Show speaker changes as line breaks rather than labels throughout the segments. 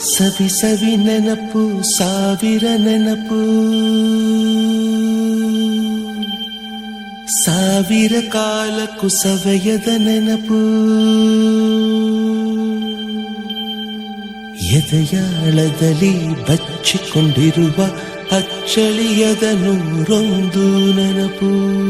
ಸವಿ ಸವಿ ನೆನಪು ಸಾವಿರ ನೆನಪು. ಸಾವಿರ ಕಾಲಕ್ಕೂ ಸವೆಯದ ನೆನಪು. ಎದೆಯಾಳದಲ್ಲಿ ಬಚ್ಚಿಕೊಂಡಿರುವ ಅಚ್ಚಳಿಯದ ನೂರೊಂದು ನೆನಪು.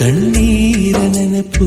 ಕಣ್ಣೀರ ನೆನಪು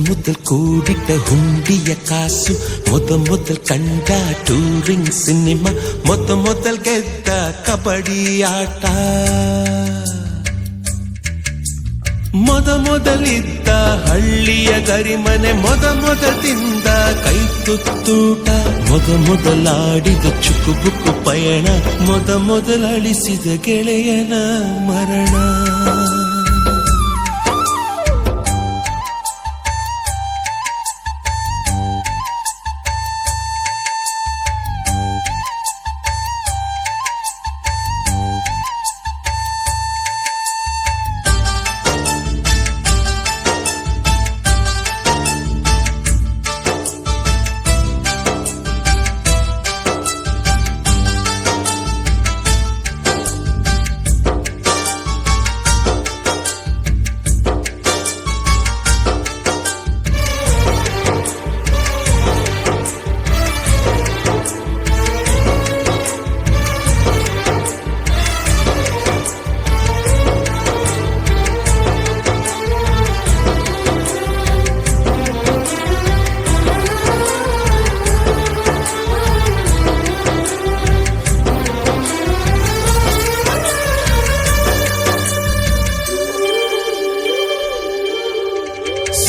ಮೊದಲ್ ಕೂಡಿಟ್ಟ ಹುಂಡಿಯ ಕಾಸು ಮೊದ ಮೊದಲ್ ಕಂಡ ಟೂರಿಂಗ್ ಸಿನಿಮಾ ಮೊದ ಮೊದಲ್ ಗೆದ್ದ ಕಬಡ್ಡಿ ಆಟ ಮೊದ ಮೊದಲಿದ್ದ ಹಳ್ಳಿಯ ಗರಿಮನೆ ಮೊದ ಮೊದಲಿಂದ ಕೈ ತುತ್ತೂಟ ಮೊದ ಮೊದಲಾಡಿದ ಚುಕುಬುಕು ಪಯಣ ಮೊದ ಮೊದಲಳಿಸಿದ ಗೆಳೆಯನ ಮರಣ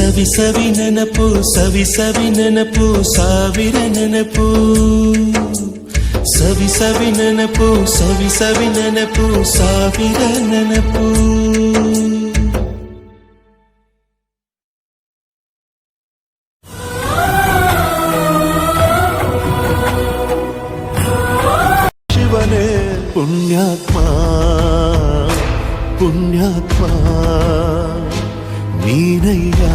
ಸವಿ ಸವಿ ನೆನಪು ಸವಿ ಸವಿ ನೆನಪು ಸಾವಿರ ನೆನಪು ಸವಿ ಸವಿ ನೆನಪು ಸವಿ ಸವಿ ನೆನಪು ಸಾವಿರ ನೆನಪು ಶಿವನೇ ಪುಣ್ಯಾತ್ಮ ಪುಣ್ಯಾತ್ಮ வீணையா